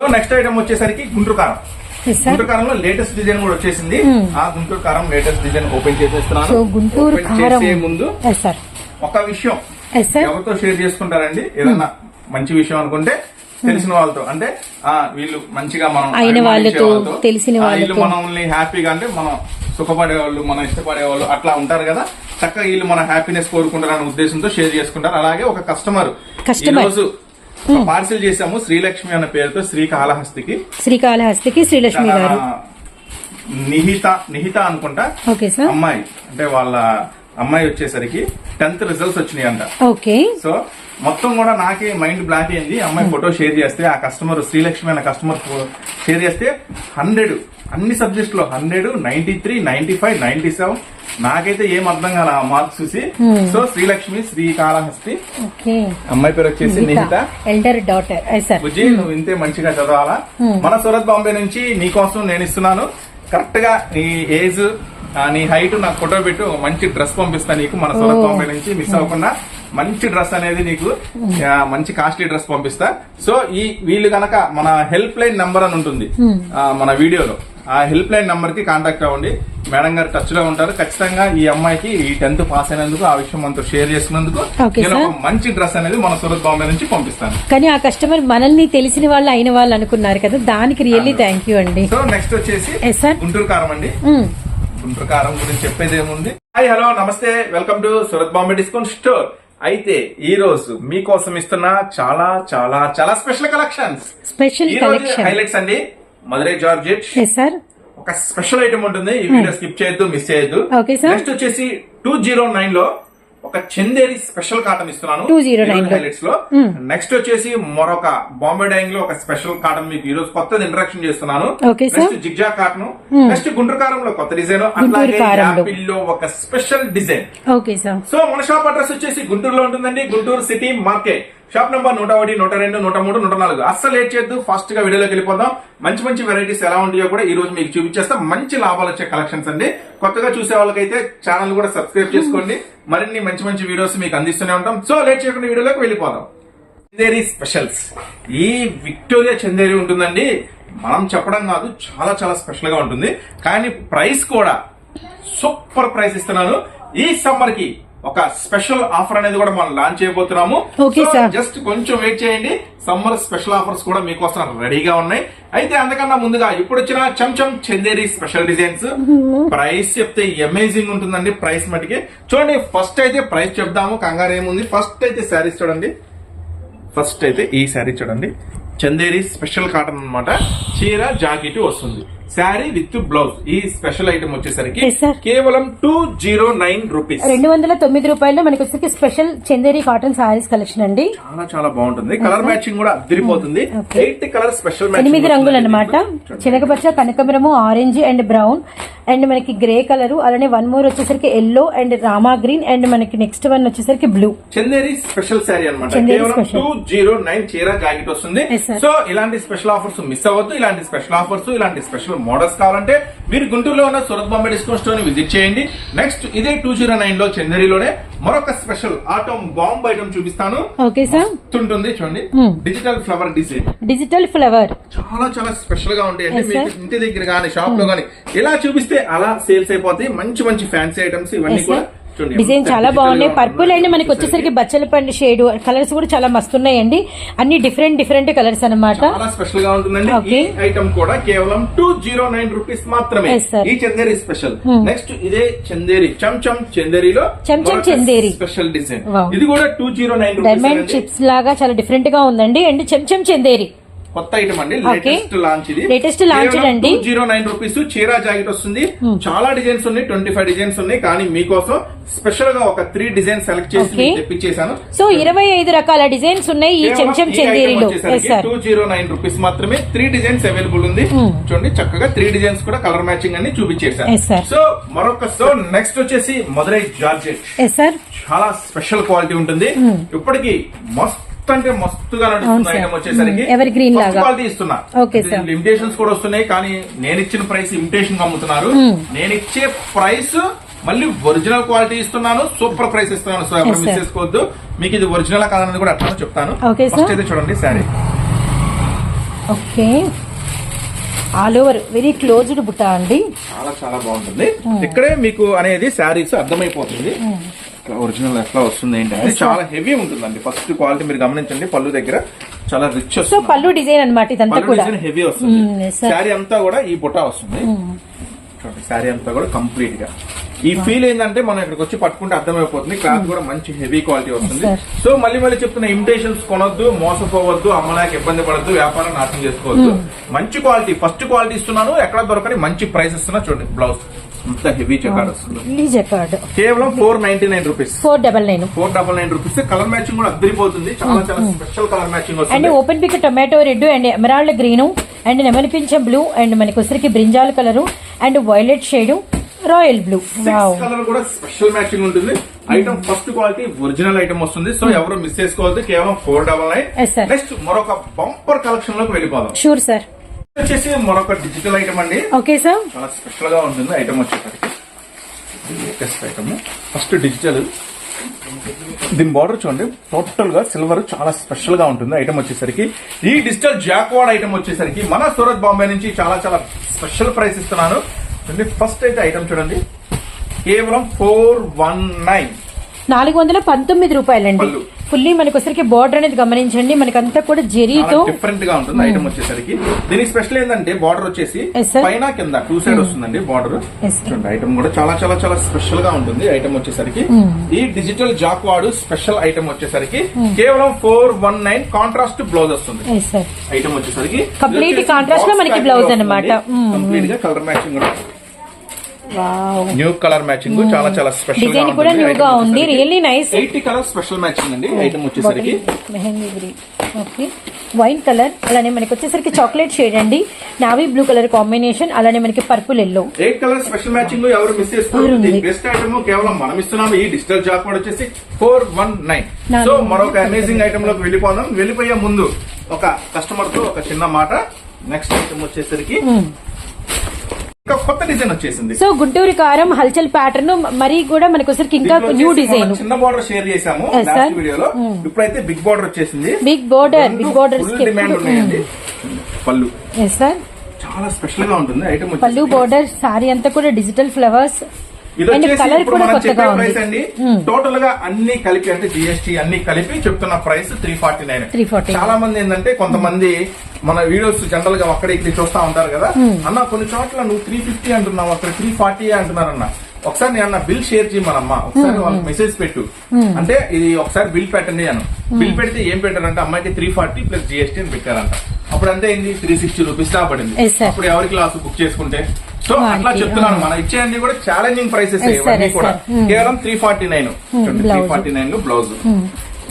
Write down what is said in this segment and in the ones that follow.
Next item వచ్చేసరికి గుంటూరు కారం. గుంటూరు కారంలో లేటెస్ట్ డిజైన్ కూడా వచ్చేసింది. ఆ గుంటూరు కారం లేటెస్ట్ డిజైన్ ఓపెన్ చేసేస్తున్నాను. గుంటూరు చేసే ముందు ఒక విషయం ఎవరితో షేర్ చేసుకుంటారండి? ఏదన్నా మంచి విషయం అనుకుంటే తెలిసిన వాళ్ళతో. అంటే ఆ వీళ్ళు మంచిగా మనం అయిన వాళ్ళతో, తెలిసిన వీళ్ళు. మనల్ని హ్యాపీగా అంటే మనం సుఖపడే వాళ్ళు మనం ఇష్టపడే వాళ్ళు అట్లా ఉంటారు కదా. చక్కగా వీళ్ళు మన హ్యాపీనెస్ కోరుకుంటారనే ఉద్దేశంతో షేర్ చేసుకుంటారు. అలాగే ఒక కస్టమర్ Customer. రోజు పార్సిల్ చేసాము శ్రీలక్ష్మి అన్న పేరుతో శ్రీకాళహస్తికి. శ్రీకాళహస్తికి శ్రీలక్ష్మి గారు. నిహిత నిహిత అనుకుంటా. ఓకే సార్ అమ్మాయి. అంటే వాళ్ళ అమ్మాయి వచ్చేసరికి టెన్త్ రిజల్ట్స్ వచ్చినాయి అంట ఓకే. సో మొత్తం కూడా నాకే మైండ్ బ్లాక్ అయింది. అమ్మాయి ఫోటో షేర్ చేస్తే ఆ కస్టమర్ శ్రీలక్ష్మి అనే కస్టమర్ షేర్ చేస్తే హండ్రెడ్. అన్ని సబ్జెక్ట్లో hundred ninety three ninety five ninety seven నాకైతే ఏం అర్థం కాల ఆ మార్క్స్ చూసి. సో శ్రీలక్ష్మి శ్రీకాళహస్తి అమ్మాయి పేరు వచ్చేసి Nihitha elder daughter yes sir బుజ్జి నువ్వు ఇంతే మంచిగా చదవాలా? మన సూరత్ బాంబే నుంచి నీకోసం నేను ఇస్తున్నాను. కరెక్ట్గా నీ ఏజ్ నీ హైట్ నాకు ఫోటో పెట్టు. మంచి డ్రెస్ పంపిస్తా నీకు మన సూరత్ ఓ. బాంబే నుంచి. మిస్ అవ్వకుండా మంచి డ్రెస్ అనేది నీకు మంచి కాస్ట్లీ డ్రెస్ పంపిస్తా. సో ఈ వీళ్ళు గనక మన హెల్ప్ లైన్ నంబర్ అని ఉంటుంది. మన వీడియోలో. ఆ హెల్ప్ లైన్ నంబర్కి కాంటాక్ట్ అవ్వండి. మేడం గారు టచ్లో ఉంటారు. ఖచ్చితంగా ఈ అమ్మాయికి ఈ టెన్త్ పాస్ అయినందుకు ఆ విషయం మనతో షేర్ చేసినందుకు నేను. ఒక మంచి డ్రెస్ అనేది మన సూరత్ బాంబే నుంచి పంపిస్తాను. కానీ ఆ కస్టమర్ మనల్ని తెలిసిన వాళ్ళు అయిన వాళ్ళు అనుకున్నారు కదా దానికి రియల్లీ థ్యాంక్ యూ అండి. సో నెక్స్ట్ వచ్చేసి గుంటూరు కారం అండి. గుంటూరు కారం గురించి చెప్పేది ఏముంది? హాయ్ హలో నమస్తే. Welcome to Surat Bombay discount store. అయితే ఈ రోజు మీకోసం ఇస్తున్న చాలా చాలా చాలా స్పెషల్ కలెక్షన్స్. స్పెషల్ హైలైట్స్ అండి. మధురై జార్జెట్ సార్ ఒక స్పెషల్ ఐటమ్ ఉంటుంది. ఈ వీడియో స్కిప్ చేయొద్దు మిస్ చేయొద్దు. నెక్స్ట్ వచ్చేసి టూ జీరో నైన్లో ఒక చందేరి స్పెషల్ కాటన్ ఇస్తున్నాను. 209 లో. హైలైట్స్లో. నెక్స్ట్ వచ్చేసి మరొక బాంబే డైయింగ్లో ఒక స్పెషల్ కాటన్ మీకు ఈ రోజు కొత్తది ఇంట్రడక్షన్ చేస్తున్నాను. నెక్స్ట్ జిగ్జా కాటన్. నెక్స్ట్ గుంటూరు కారంలో కొత్త డిజైన్. అట్లాగే. యాపిల్లో ఒక స్పెషల్ డిజైన్. సో మన షాప్ అడ్రస్ వచ్చేసి గుంటూరులో ఉంటుందండి. Guntur city market. Shop number నూట ఒకటి నూట రెండు నూట మూడు నూట నాలుగు అస్సలు లేట్ చేయొద్దు. ఫాస్ట్గా వీడియోలోకి వెళ్ళిపోదాం. మంచి మంచి వెరైటీస్ ఎలా ఉంటాయో కూడా ఈ రోజు మీకు చూపించేస్తాం. మంచి లాభాలు వచ్చే కలెక్షన్స్ అండి. కొత్తగా చూసే వాళ్ళకైతే ఛానల్ కూడా సబ్స్క్రైబ్ చేసుకోండి. మరిన్ని మంచి మంచి వీడియోస్ మీకు అందిస్తూనే ఉంటాం. సో లేట్ చేయకుండా వీడియోలోకి వెళ్ళిపోదాం. చందేరి స్పెషల్స్ ఈ విక్టోరియా చందేరి ఉంటుందండి. మనం చెప్పడం కాదు చాలా చాలా స్పెషల్గా ఉంటుంది. కానీ ప్రైస్ కూడా సూపర్ ప్రైస్ ఇస్తున్నాను. ఈ సమ్మర్కి ఒక స్పెషల్ ఆఫర్ అనేది కూడా మనం లాంచ్ చేయబోతున్నాము. జస్ట్ కొంచెం వెయిట్ చేయండి. సమ్మర్ స్పెషల్ ఆఫర్స్ కూడా మీకోసం రెడీగా ఉన్నాయి. అయితే అందుకన్నా ముందుగా ఇప్పుడు వచ్చిన చంచం చందేరి స్పెషల్ డిజైన్స్ ప్రైస్ చెప్తే అమేజింగ్ ఉంటుందండి ప్రైస్ మటుకి. చూడండి ఫస్ట్ అయితే ప్రైస్ చెప్దాము. కంగారు ఏముంది? ఫస్ట్ అయితే శారీస్ చూడండి. ఫస్ట్ అయితే ఈ శారీ చూడండి. చందేరి స్పెషల్ కాటన్ అన్నమాట. చీర జాకెట్ వస్తుంది. Sari with blouse. ఈ స్పెషల్ ఐటమ్ వచ్చేసరికి. కేవలం టూ జీరో నైన్ రూపీస్ రెండు వందల తొమ్మిది రూపాయల్లో మనకి వచ్చేసరికి special Chanderi cotton saris collection అండి. చాలా చాలా బాగుంటుంది. కలర్ మ్యాచింగ్ కూడా అదిరిపోతుంది. ఎయిట్ కలర్ స్పెషల్ ఎనిమిది రంగులు అనమాట శనగపచ్చ కనకమరము ఆరెంజ్ అండ్ బ్రౌన్ అండ్ మనకి గ్రే కలర్ అలానే వన్ మోర్ వచ్చేసరికి yellow and Rama green and మనకి నెక్స్ట్ వన్ వచ్చేసరికి బ్లూ చందేరి స్పెషల్ శారీ అనమాట. టూ జీరో నైన్ చీర జాకెట్ వస్తుంది. సో ఇలాంటి స్పెషల్ ఆఫర్స్ మిస్ అవ్వద్దు. ఇలాంటి స్పెషల్ ఆఫర్స్ ఇలాంటి స్పెషల్ మోడల్స్ కావాలంటే మీరు గుంటూరులో ఉన్న సూరత్ బాంబే డిస్కౌంట్ స్టోర్ని విజిట్ చేయండి. నెక్స్ట్ ఇదే టూ జీరో నైన్లో చందేరిలోనే మరొక స్పెషల్ ఆటోమ్ బాంబ్ ఐటమ్ చూపిస్తాను. Okay sir. ఉంటుంది చూడండి. Hmm. Digital flower design digital flower చాలా చాలా స్పెషల్గా Yes, మీకు. ఇంటి దగ్గర గానీ షాప్లో గానీ ఎలా చూపిస్తే అలా సేల్స్ అయిపోతాయి. మంచి మంచి ఫ్యాన్సీ ఐటమ్స్ ఇవన్నీ కూడా డిజైన్ చాలా బాగున్నాయి. పర్పుల్ అండ్ ఉంటుందో మనకి వచ్చేసరికి బచ్చల పండు షేడ్ కలర్స్ కూడా చాలా మస్తు ఉన్నాయండి అన్ని డిఫరెంట్ డిఫరెంట్ కలర్స్ అన్నమాట. చాలా స్పెషల్గా ఉంటుందండి. ఈ. ఐటమ్ కూడా కేవలం టూ జీరో నైన్ రూపీస్ మాత్రమే. ఈ చందేరి స్పెషల్ నెక్స్ట్ ఇదే చందేరి. చంచం చందేరిలో చంచం చందేరి. Special design. ఇది కూడా two zero nine diamond chips లాగా చాలా డిఫరెంట్గా ఉందండి. అండ్ చెంచం చందేరి. కొత్త ఐటమ్ అండి. లేటెస్ట్ లాంచ్ ఇది. Latest launch అండి. Hmm. జీరో నైన్ రూపీస్ చీరా జాకెట్ వస్తుంది. చాలా డిజైన్స్ ఉన్నాయి. ట్వంటీ ఫైవ్ డిజైన్స్ ఉన్నాయి. కానీ మీకోసం స్పెషల్గా ఒక త్రీ డిజైన్ సెలెక్ట్ చేసి తెప్పించేశాను. సో ఇరవై ఐదు రకాల డిజైన్స్ ఉన్నాయి. ఈ చెంచం చందేరిలో. టూ జీరో నైన్ రూపీస్ మాత్రమే త్రీ డిజైన్స్ అవైలబుల్ ఉంది. చూడండి చక్కగా త్రీ డిజైన్స్ కూడా కలర్ మ్యాచింగ్ అన్ని sir. సో మరొక సో నెక్స్ట్ వచ్చేసి మదురై జార్జెట్. చాలా స్పెషల్ క్వాలిటీ ఉంటుంది. ఇప్పటికి మస్తు అంటే మస్తుగా. ఐటమ్ వచ్చేసరికి. Evergreen లాగా. క్వాలిటీ ఇస్తున్నా Okay, sir. లిమిటేషన్స్ కూడా వస్తున్నాయి కానీ నేను ఇచ్చిన ప్రైస్ ఇమిటేషన్ అమ్ముతున్నారు. నేను ఇచ్చే ప్రైస్ మళ్ళీ ఒరిజినల్ క్వాలిటీ ఇస్తున్నాను సూపర్ ప్రైస్ ఇస్తున్నాను సో ఎవరు మిస్. చేసుకోవద్దు మీకు ఇది ఒరిజినల్ కాదన్నది కూడా అట్లా చెప్తాను. ఫస్ట్ అయితే చూడండి sari okay all over very closed బుట్ట అండి చాలా చాలా బాగుంటుంది ఇక్కడే మీకు అనేది శారీస్ అర్థమైపోతుంది ఒరిజినల్ ఎట్లా వస్తుంది ఏంటంటే చాలా హెవీ ఉంటుందండి. ఫస్ట్ క్వాలిటీ మీరు గమనించండి పళ్ళు దగ్గర చాలా రిచ్ సో వస్తుంది పళ్ళు డిజైన్ ఇదంతా కూడా. డిజైన్ హెవీ వస్తుంది. Mm. శారీ అంతా కూడా ఈ బుట్ట వస్తుంది. చూడండి శారీ అంతా కూడా కంప్లీట్గా. ఈ ఫీల్ ఏంటంటే మనం ఇక్కడికి వచ్చి పట్టుకుంటే అర్థమైపోతుంది. క్లాత్ కూడా మంచి హెవీ క్వాలిటీ వస్తుంది. సో మళ్ళీ మళ్ళీ చెప్తున్న ఇమిటేషన్స్ కొనొద్దు మోసపోవద్దు అమ్మలేక ఇబ్బంది పడద్దు వ్యాపారం నాశనం చేసుకోవద్దు. మంచి క్వాలిటీ ఫస్ట్ క్వాలిటీ ఇస్తున్నాను ఎక్కడ దొరకని మంచి ప్రైస్ ఇస్తున్నా చూడండి బ్లౌజ్ ఇంత హెవీ చెకాడ్ వస్తుంది. జకార్డ్ కేవలం four ninety nine rupees four double nine four double nine rupees colour matching కూడా అద్దరిపోతుంది. చాలా చాలా special colour matching and open pick tomato red and emerald green and నెమలిపించం blue and మనకి వచ్చరికి brinjal colour and violet shade royal blue colour కూడా special matching ఉంటుంది. Item first quality original item వస్తుంది. So ఎవరు మిస్ చేసుకోవద్దు. కేవలం four double nine. Next మరొక bumper కలెక్షన్లోకి వెళ్ళిపోదాం. షూర్ సార్ వచ్చేసి మరొక డిజిటల్ ఐటమ్ అండి. Okay sir. చాలా స్పెషల్గా ఉంటుంది ఐటమ్ వచ్చేసరికి. లేటెస్ట్ ఐటమ్ ఫస్ట్ డిజిటల్ దీని బార్డర్ చూడండి. టోటల్గా సిల్వర్ చాలా స్పెషల్గా ఉంటుంది ఐటమ్ వచ్చేసరికి. ఈ డిజిటల్ జాక్వాడ్ ఐటమ్ వచ్చేసరికి మన సూరత్ బాంబే నుంచి చాలా చాలా స్పెషల్ ప్రైస్ ఇస్తున్నాను. చూడండి ఫస్ట్ అయితే ఐటమ్ చూడండి. కేవలం ఫోర్ వన్ నైన్ నాలుగు వందల పంతొమ్మిది రూపాయలండి. ఫుల్లీ మనకి వచ్చరికి బార్డర్ అనేది గమనించండి. మనకంతా కూడా జెరీతో డిఫరెంట్గా ఉంటుంది ఐటమ్ వచ్చేసరికి. దీనికి స్పెషల్ ఏంటంటే బార్డర్ వచ్చేసి. పైన కింద టూ సైడ్ వస్తుందండి బార్డర్. చూడండి ఐటమ్ కూడా చాలా చాలా చాలా స్పెషల్గా ఉంటుంది ఐటమ్ వచ్చేసరికి. ఈ డిజిటల్ జాక్ వాడు స్పెషల్ ఐటమ్ వచ్చేసరికి కేవలం four one nine contrast blouse వస్తుంది. ఐటమ్ వచ్చేసరికి Complete contrast లో మనకి అన్నమాట. Mm, కంప్లీట్గా కలర్ మ్యాచింగ్ కూడా. న్యూ కలర్ మ్యాచింగ్ చాలా చాలా స్పెషల్ డిజైన్ కూడా న్యూ గా ఉంది really nice eighty colour special matching అండి. ఐటమ్ వచ్చేసరికి mehndi green okay wine colour అలానే మనకి వచ్చేసరికి చాక్లెట్ షేడ్ అండి. నావీ బ్లూ కలర్ కాంబినేషన్ అలానే మనకి purple yellow eight colour special matching ఎవరు మిస్. దీని బెస్ట్ ఐటమ్ కేవలం మనం ఇస్తున్నాము. ఈ డిజిటల్ జాక్ కూడా వచ్చేసి ఫోర్ వన్ నైన్ సో మరొక అమేజింగ్ ఐటమ్లోకి వెళ్ళిపోదాం. వెళ్ళిపోయే ముందు ఒక కస్టమర్తో ఒక చిన్న మాట. నెక్స్ట్ ఐటమ్ వచ్చేసరికి కొత్త డిజైన్ వచ్చేసింది. సో గుంటూరు కారం హల్చల్ ప్యాటర్న్ మరి కూడా మనకి ఇంకా న్యూ డిజైన్ చిన్న బార్డర్ షేర్ చేసాము. లాస్ట్ వీడియోలో ఇప్పుడైతే బిగ్ బార్డర్ వచ్చేసింది. Big border big border demand ఉన్నాయండి. పళ్ళు. ఎస్ సార్ చాలా స్పెషల్గా ఉంటుంది. ఐటమ్ పళ్ళు బోర్డర్ సారీ అంతా కూడా డిజిటల్ ఫ్లవర్స్ ఇది అండ్ వచ్చేసి కలర్ ఇప్పుడు కూడా మనం కొత్తగా చెప్పే ఉంది. ప్రైస్ అండి. టోటల్గా అన్ని కలిపి అంటే జిఎస్టీ అన్ని కలిపి చెప్తున్న ప్రైస్ త్రీ ఫార్టీ నైన్ 349. చాలా మంది ఏంటంటే కొంతమంది మన వీడియోస్ జనరల్గా అక్కడ ఇక్కడ చూస్తా ఉంటారు కదా. అన్న కొన్ని చోట్ల నువ్వు త్రీ ఫిఫ్టీ అంటున్నావు అక్కడ త్రీ ఫార్టీ అంటున్నారన్న. ఒకసారి నేను అన్న బిల్ షేర్ చేయమనమ్మా ఒకసారి వాళ్ళకి మెసేజ్ పెట్టు. అంటే ఇది ఒకసారి బిల్ పెట్టండి అను. బిల్ పెడితే ఏం పెట్టారంటే అమ్మాయికి త్రీ ఫార్టీ ప్లస్ జిఎస్టీ అని పెట్టారంట. అప్పుడు అంతే ఏంది? త్రీ సిక్స్టీ రూపీస్ దా పడింది. Yes, sir. అప్పుడు ఎవరికి లాస్ బుక్ చేసుకుంటే? సో అట్లా చెప్తున్నాను. మనం ఇచ్చేయన్ని కూడా ఛాలెంజింగ్ ప్రైసెస్ ఇవన్నీ కూడా. కేవలం three forty nine three. Forty nine blouse.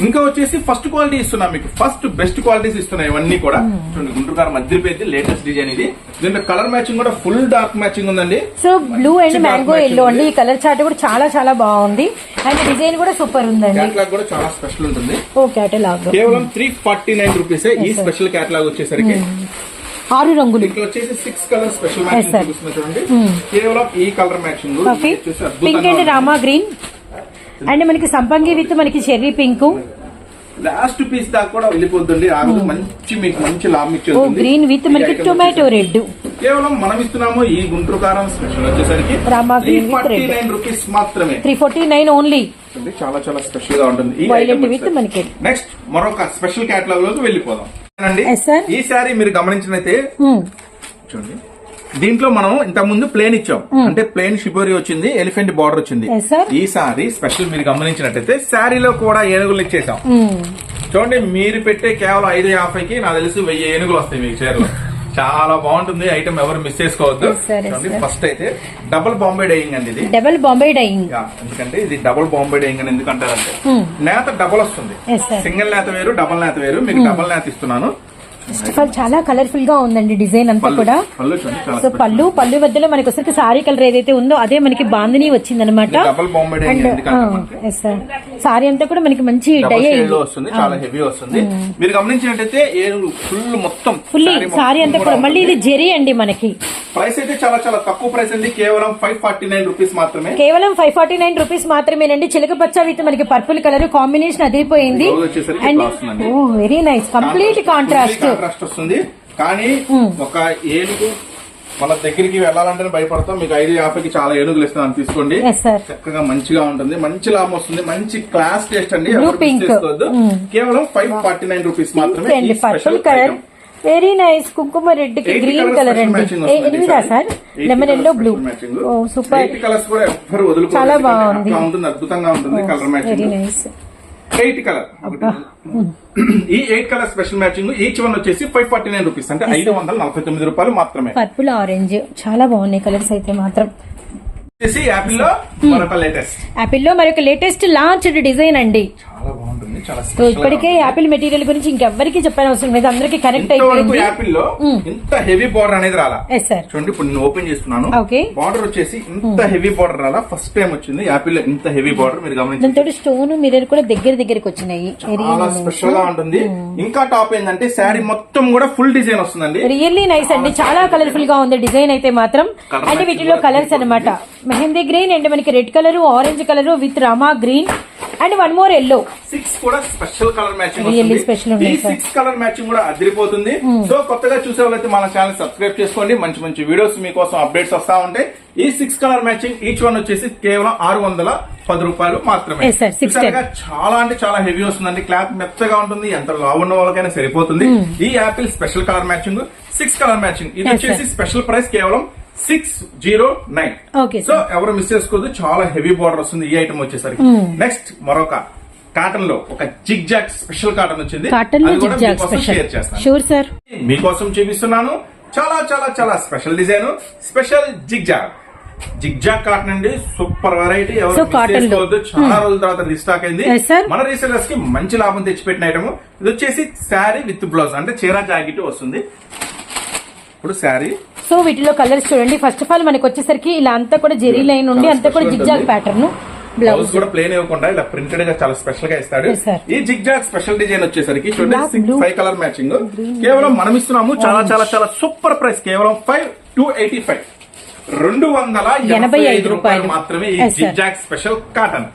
ఇంకా వచ్చేసి ఫస్ట్ క్వాలిటీ ఇస్తున్నా మీకు. ఫస్ట్ బెస్ట్ క్వాలిటీస్ ఇస్తున్నాయి ఇవన్నీ కూడా. చూడండి గుంటూరు గారు మధ్యపేది లేటెస్ట్ డిజైన్ ఇది. దీంట్లో కలర్ మ్యాచింగ్ కూడా ఫుల్ డార్క్ మ్యాచింగ్ ఉందండి. So blue and mango yellow అండి. ఈ కలర్ చార్ట్ కూడా చాలా చాలా బాగుంది. అండ్ డిజైన్ కూడా సూపర్ ఉందండి. క్యాట్లాగ్ కూడా చాలా స్పెషల్ ఉంటుంది. ఓ కేటలాగ్ కేవలం త్రీ ఫార్టీ నైన్ రూపీస్ ఈ స్పెషల్ క్యాట్లాగ్ వచ్చేసరికి. ఆరు రంగులు. వచ్చేసి సిక్స్ కలర్ స్పెషల్ కేవలం ఈ colour matching pink and Rama green and మనకి సంపంగి విత్ మనకి చెర్రీ పింక్ లాస్ట్ పీస్ దాకా కూడా వెళ్ళిపోతుంది ఆగదు మంచి మీకు మంచి లాభం ఓ ఇచ్చేది గ్రీన్ విత్ మనకి టొమాటో రెడ్ కేవలం మనం ఇస్తున్నాము ఈ గుంటూరు కారం స్పెషల్ వచ్చేసరికి ఫార్టీ. నైన్ రూపీస్ మాత్రమే. త్రీ ఫార్టీ నైన్ ఓన్లీ చాలా చాలా స్పెషల్గా ఉంటుంది. నెక్స్ట్ మరొక స్పెషల్ కేటలాగ్లోకి వెళ్ళిపోదాం. ఈ శారీ మీరు గమనించినైతే చూడండి. దీంట్లో మనం ఇంత ముందు ప్లేన్ ఇచ్చాం. అంటే ప్లేన్ షిబోరి వచ్చింది ఎలిఫెంట్ బార్డర్ వచ్చింది. ఈ సారీ స్పెషల్ మీరు గమనించినట్టయితే శారీలో కూడా ఏనుగులు ఇచ్చేసాం చూడండి మీరు పెట్టే కేవలం ఐదు యాభైకి నాకు తెలిసి వెయ్యి ఏనుగులు వస్తాయి మీకు చీరలో. చాలా బాగుంటుంది. ఐటమ్ ఎవరు మిస్ చేసుకోవద్దు. ఫస్ట్ అయితే డబుల్ బాంబే డైయింగ్ అండి ఇది. డబల్ బాంబే డైయింగ్ ఎందుకంటే ఇది డబుల్ బాంబే డైయింగ్ అని ఎందుకంటారంటే Hmm. నేత డబుల్ వస్తుంది. సింగిల్ నేత వేరు డబుల్ నేత వేరు మీకు డబుల్ నేత ఇస్తున్నాను. ఫస్ట్ ఆఫ్ ఆల్ చాలా కలర్ఫుల్గా ఉందండి డిజైన్ అంతా కూడా. సో పళ్ళు పళ్ళు మధ్యలో మనకి వచ్చరికి సారీ కలర్ ఏదైతే ఉందో అదే మనకి బాందిని వచ్చింది అనమాట సారీ అంతా కూడా మనకి మంచి డై డబుల్ షేడ్ అయింది లో వస్తుంది చాలా హెవీ వస్తుంది. మీరు గమనించినట్టయితే ఏనుగు ఫుల్ మొత్తం సారీ అంతా కూడా మళ్ళీ ఇది. జెరీ అండి మనకి. ప్రైస్ అయితే చాలా చాలా తక్కువ ప్రైస్ అండి. కేవలం ఫైవ్ ఫార్టీ నైన్ రూపీస్ మాత్రమే. కేవలం ఫైవ్ ఫార్టీ నైన్ రూపీస్ మాత్రమేనండి. చిలక పచ్చ విత్ మనకి పర్పుల్ కలర్ కాంబినేషన్ అదిరిపోయింది. And very nice complete contrast contrast వస్తుంది. కానీ ఒక ఏనుగు మన దగ్గరికి వెళ్ళాలంటే భయపడతాం. మీకు ఐదు యాభైకి చాలా ఏనుగులు ఇస్తాను తీసుకోండి. చక్కగా మంచిగా ఉంటుంది. మంచి లాభం వస్తుంది. మంచి క్లాస్ టేస్ట్ అండి. Blue ఎవరు miss pink. చేసుకోవద్దు. Mm. కేవలం ఫైవ్ ఫార్టీ నైన్ రూపీస్ మాత్రమే స్పెషల్. వెరీ నైస్ కుంకుమ రెడ్కి గ్రీన్ కలర్ అండి. ఎనిమిదా. Sir? Lemon yellow blue super colours కూడా వదులుకోరు. చాలా బాగుంది. ఉంటుంది. అద్భుతంగా ఉంటుంది colour very matching nice eight colour. ఈ eight colour special matching each one వచ్చేసి ఫైవ్ ఫార్టీ నైన్ రూపీస్. అంటే ఐదు వందల నలభై తొమ్మిది రూపాయలు మాత్రమే. పర్పుల్ ఆరెంజ్ చాలా బాగున్నాయి కలర్స్ అయితే మాత్రం. వచ్చేసి యాపిల్లో మరొక లేటెస్ట్ యాపిల్లో మరొక లేటెస్ట్ లాంచ్ డిజైన్ అండి. చాలా చాలా సో ఇప్పటికే యాపిల్ మెటీరియల్ గురించి ఇంకెవ్వరికి చెప్పని అవసరం లేదు. అందరికి కనెక్ట్ అయిపోయింది. యాపిల్లో ఇంత హెవీ బార్డర్ అనేది రాలా. సార్ చూడండి ఇప్పుడు నేను ఓపెన్ చేస్తున్నాను. బార్డర్ వచ్చేసి ఇంత హెవీ బార్డర్ రాలా. ఫస్ట్ టైం వచ్చింది యాపిల్లో ఇంత హెవీ బార్డర్ మీరు గమనించండి. దాంతో స్టోన్ మిర్రర్ కూడా దగ్గర దగ్గరికి వచ్చినాయి. చాలా స్పెషల్గా ఉంటుంది. ఇంకా టాప్ ఏంటంటే శారీ మొత్తం కూడా ఫుల్ డిజైన్ వస్తుందండి. రియల్లీ నైస్ అండి. చాలా కలర్ఫుల్గా ఉంది డిజైన్ అయితే మాత్రం. Matching వీటిలో కలర్స్ అన్నమాట. మెహందీ గ్రీన్ అండ్ మనకి red colour orange colour with Rama green and one more yellow six కూడా స్పెషల్ కలర్ మ్యాచింగ్ ఈ. సిక్స్ కలర్ మ్యాచింగ్ కూడా అదిరిపోతుంది. సో కొత్తగా చూసే వాళ్ళైతే మన ఛానల్ సబ్స్క్రైబ్ చేసుకోండి. మంచి మంచి వీడియోస్ మీకోసం అప్డేట్స్ వస్తా ఉంటాయి. ఈ six colour matching each one వచ్చేసి కేవలం ఆరు వందల పది రూపాయలు మాత్రమే. చాలా అంటే చాలా హెవీ వస్తుందండి. క్లాత్ మెత్తగా ఉంటుంది. ఎంత లావు ఉన్న వాళ్ళకైనా సరిపోతుంది. ఈ apple special colour matching six colour matching ఇది వచ్చేసి. స్పెషల్ ప్రైస్ కేవలం సిక్స్ జీరో నైన్ సో ఎవరు మిస్ చేసుకోవద్దు. చాలా హెవీ బార్డర్ వస్తుంది. ఈ ఐటమ్ వచ్చేసరికి. నెక్స్ట్ మరొక కాటన్లో ఒక జిగ్ జాక్ స్పెషల్ కాటన్ వచ్చింది. కాటన్లో స్పెషల్. Share sir. మీకోసం చూపిస్తున్నాను. చాలా చాలా చాలా special design. Special zig zag zig zag cotton అండి. Super variety. ఎవరు చాలా రోజుల తర్వాత రీస్టాక్ అయింది. మన రీసెలర్స్కి మంచి లాభం తెచ్చిపెట్టిన ఐటమ్ ఇది వచ్చేసి శారీ విత్ బ్లౌజ్. అంటే చీర జాకెట్ వస్తుంది. ఇప్పుడు శారీ. సో వీటిలో కలర్స్ చూడండి. ఫస్ట్ ఆఫ్ ఆల్ మనకి వచ్చేసరికి ఇలా అంతా కూడా జెరీ లైన్ ఉండి అంతా కూడా జిగ్జాగ్ ఉంటుంది. ప్యాటర్న్ బ్లౌజ్ కూడా ప్లేన్ ఇవ్వకుండా ఇలా ప్రింటెడ్గా చాలా స్పెషల్గా ఇస్తాడు. ఈ జిగ్ జాగ్ స్పెషల్ డిజైన్ వచ్చేసరికి. ఫైవ్ కలర్ మ్యాచింగ్ కేవలం మనం ఇస్తున్నాము చాలా చాలా చాలా సూపర్ ప్రైస్ కేవలం ఫైవ్ టూ ఎయిటీ ఫైవ్ రెండు వందల ఎనభై ఐదు రూపాయలు మాత్రమే ఈ. Zig zag special cotton.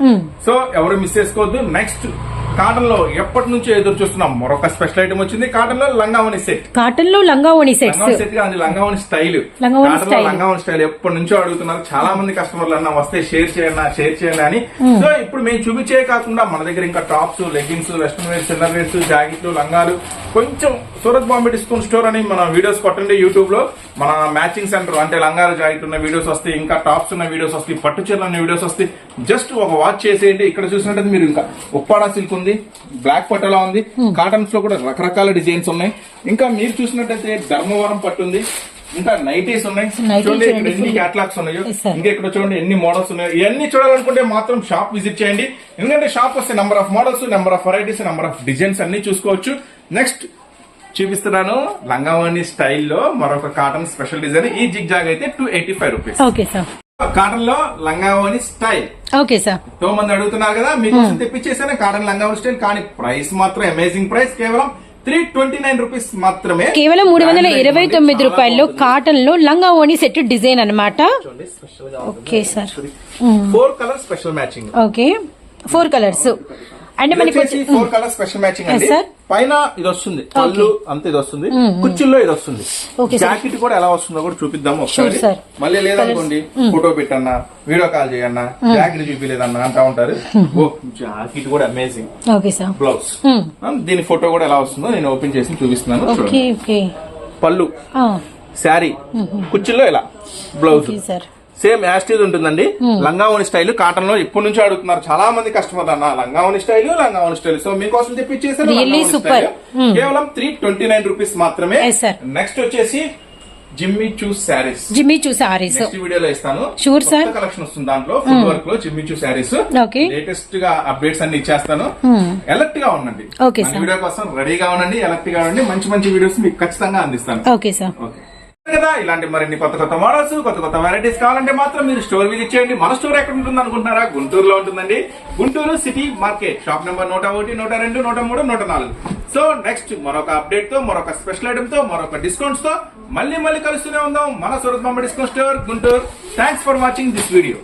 So ఎవరు మిస్ చేసుకోవద్దు నెక్స్ట్ కాటన్లో ఎప్పటి నుంచో ఎదురు చూస్తున్నాం మరొక స్పెషల్ ఐటమ్ వచ్చింది. కాటన్లో లంగావని సెట్ కాటన్లో లంగా ఓణి సెట్స్ లంగావని సెట్ కాదు లంగావని స్టైల్ లంగావోణి. లంగావని స్టైల్ ఎప్పటి నుంచో అడుగుతున్నారు. చాలా మంది కస్టమర్లు అన్న వస్తే షేర్ చేయండి షేర్ చేయండి అని. సో ఇప్పుడు మేము చూపించే కాకుండా మన దగ్గర ఇంకా tops leggings western wears inner wears జాకెట్లు లంగాలు కొంచెం సూరత్ బాంబే డిస్కౌంట్ స్టోర్ అని మన వీడియోస్ కొట్టండి యూట్యూబ్లో మన మ్యాచింగ్ సెంటర్ అంటే లంగాలు జాకెట్ ఉన్న వీడియోస్ వస్తాయి ఇంకా టాప్స్ ఉన్న వీడియోస్ వస్తాయి పట్టు చీరలు ఉన్న వీడియోస్ వస్తాయి. జస్ట్ ఒక వాచ్ చేసేయండి. ఇక్కడ చూసినట్టయితే మీరు ఇంకా ఉప్పాడా సిల్క్ ఉంది బ్లాక్ పట్టులా ఉంది. కాటన్స్లో కూడా రకరకాల డిజైన్స్ ఉన్నాయి. ఇంకా మీరు చూసినట్టయితే ధర్మవరం పట్టు ఉంది. ఇంకా నైటీస్ ఉన్నాయి. చూడండి ఇక్కడ ఎన్ని. క్యాటలాగ్స్ ఉన్నాయో. ఇంకా ఇక్కడ చూడండి ఎన్ని మోడల్స్ ఉన్నాయో. ఇవన్నీ చూడాలనుకుంటే మాత్రం షాప్ విజిట్ చేయండి. ఎందుకంటే షాప్ వస్తే number of models number of varieties number of designs అన్ని చూసుకోవచ్చు. నెక్స్ట్ చూపిస్తున్నాను. లంగావాణి స్టైల్లో మరొక కాటన్ స్పెషల్ డిజైన్. ఈ జిగ్ జాగ్ అయితే two eighty five rupees. Okay sir. కాటన్లో లంగావాణి స్టైల్. Okay sir. ఎంతో మంది అడుగుతున్నారు కదా మీకోసం తెప్పించేసాను కాటన్ లంగావాణి స్టైల్ కానీ ప్రైస్ మాత్రం అమేజింగ్ ప్రైస్ కేవలం త్రీ ట్వంటీ నైన్ రూపీస్ మాత్రమే. కేవలం మూడు వందల ఇరవై తొమ్మిది రూపాయల్లో కాటన్లో లంగా ఓణి సెట్ డిజైన్ అన్నమాట okay sir. Four colour special matching okay. Four colours అంటే మనకి ఫోర్ కలర్ స్పెషల్ మ్యాచింగ్ అండి. పైన ఇది వస్తుంది. పళ్ళు అంత ఇది వస్తుంది. కుర్చీల్లో ఇది వస్తుంది. జాకెట్ కూడా ఎలా వస్తుందో కూడా చూపిద్దాం ఒకసారి. మళ్ళీ లేదనుకోండి ఫోటో పెట్టన్నా వీడియో కాల్ చేయన్నా జాకెట్ చూపిలేదన్నా అంటా ఉంటారు. ఓ జాకెట్ కూడా amazing okay sir blouse Hmm. దీని ఫోటో కూడా ఎలా వస్తుందో నేను ఓపెన్ చేసి చూపిస్తున్నాను. పళ్ళు. శారీ కుర్చీల్లో ఇలా బ్లౌజ్ సార్ సేమ్ యాస్టీజ్ ఉంటుందండి. లంగావోని స్టైల్ కాటన్లో ఇప్పటి నుంచి అడుగుతున్నారు. చాలా మంది కస్టమర్ అన్న లంగావోని స్టైల్ లంగావోని స్టైల్. సో మీకోసం తెప్పించేసాను. Hmm. కేవలం త్రీ ట్వంటీ నైన్ రూపీస్ మాత్రమే. నెక్స్ట్ వచ్చేసి జిమ్మి చూస్ శారీస్. జిమ్మి చూ సారీస్ నెక్స్ట్ వీడియోలో ఇస్తాను. Sure, sir. కలెక్షన్ వస్తుంది దాంట్లో ఫుడ్ వర్క్లో జిమ్మి చూ శారీస్. లేటెస్ట్గా అప్డేట్స్ అన్ని ఇచ్చేస్తాను. ఎలర్ట్గా ఉండండి. వీడియో కోసం రెడీగా ఉండండి ఎలర్ట్గా ఉండండి. మంచి మంచి వీడియోస్ మీకు ఖచ్చితంగా అందిస్తాను. Okay sir okay. కదా? ఇలాంటి మరిన్ని కొత్త కొత్త మోడల్స్ కొత్త కొత్త వెరైటీస్ కావాలంటే మాత్రం మీరు స్టోర్ విజిట్ చేయండి. మన స్టోర్ ఎక్కడ ఉంటుంది అనుకుంటున్నారా గుంటూరులో ఉంటుందండి. Guntur city market shop number నూట ఒకటి నూట రెండు నూట మూడు నూట నాలుగు. సో నెక్స్ట్ మరొక అప్డేట్తో మరొక స్పెషల్ ఐటమ్తో మరొక డిస్కౌంట్స్తో మళ్ళీ మళ్ళీ కలుస్తూనే ఉందాం. మన Surat Bomma discount store Guntur. Thanks for watching this video